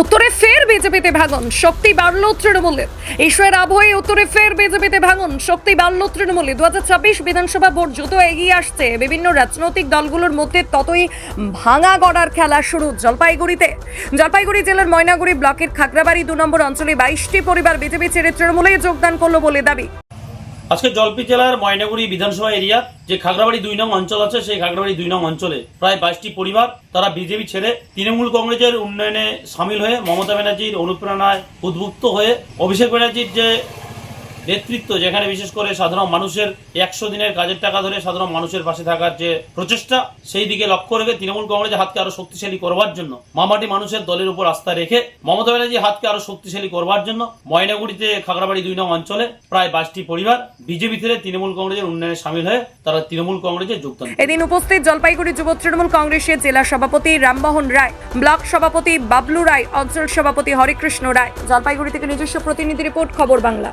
উত্তরে ফের বিজেপিতে ভাঙন, শক্তি বাড়ল তৃণমূলের ঈশ্বরের আবহে উত্তরে ফের বিজেপিতে ভাঙন, শক্তি বাড়ল তৃণমূলে। দু বিধানসভা ভোট যত এগিয়ে আসছে, বিভিন্ন রাজনৈতিক দলগুলোর মধ্যে ততই ভাঙা গড়ার খেলা শুরু জলপাইগুড়িতে। জলপাইগুড়ি জেলার ময়নাগুড়ি ব্লকের খাগড়াবাড়ি দু নম্বর অঞ্চলে বাইশটি পরিবার বিজেপি ছেড়ে তৃণমূলে যোগদান করল বলে দাবি। আজকে জলপি জেলার ময়নাগুড়ি বিধানসভা এরিয়া, যে খাগড়াবাড়ি দুই নং অঞ্চল আছে, সেই খাগড়াবাড়ি দুই নং অঞ্চলে প্রায় বাইশটি পরিবার, তারা বিজেপি ছেড়ে তৃণমূল কংগ্রেসের উন্নয়নে সামিল হয়ে মমতা ব্যানার্জির অনুপ্রেরণায় উদ্বুদ্ধ হয়ে অভিষেক ব্যানার্জির যে নেতৃত্ব, যেখানে বিশেষ করে সাধারণ মানুষের একশো দিনের কাজের টাকা ধরে সাধারণ মানুষের পাশে থাকার যে প্রচেষ্টা, সেই দিকে লক্ষ্য রেখে তৃণমূল কংগ্রেসের হাতকে আরও শক্তিশালী করবার জন্য, মামাটি মানুষের দলের উপর আস্থা রেখে মমতা ব্যানার্জির হাতকে আরও শক্তিশালী করবার জন্য ময়নাগুড়িতে খাগড়াবাড়ি দুই নং অঞ্চলে প্রায় বাইশটি পরিবার বিজেপি থেকে তৃণমূল কংগ্রেসের উন্নয়নে সামিল হয়ে তারা তৃণমূল কংগ্রেসে যোগদান এদিন উপস্থিত জলপাইগুড়ি যুব তৃণমূল কংগ্রেসের জেলা সভাপতি রামমোহন রায়, ব্লক সভাপতি বাবলু রায়, অঞ্চল সভাপতি হরিকৃষ্ণ রায়। জলপাইগুড়ি থেকে নিজস্ব প্রতিনিধি রিপোর্ট, খবর বাংলা।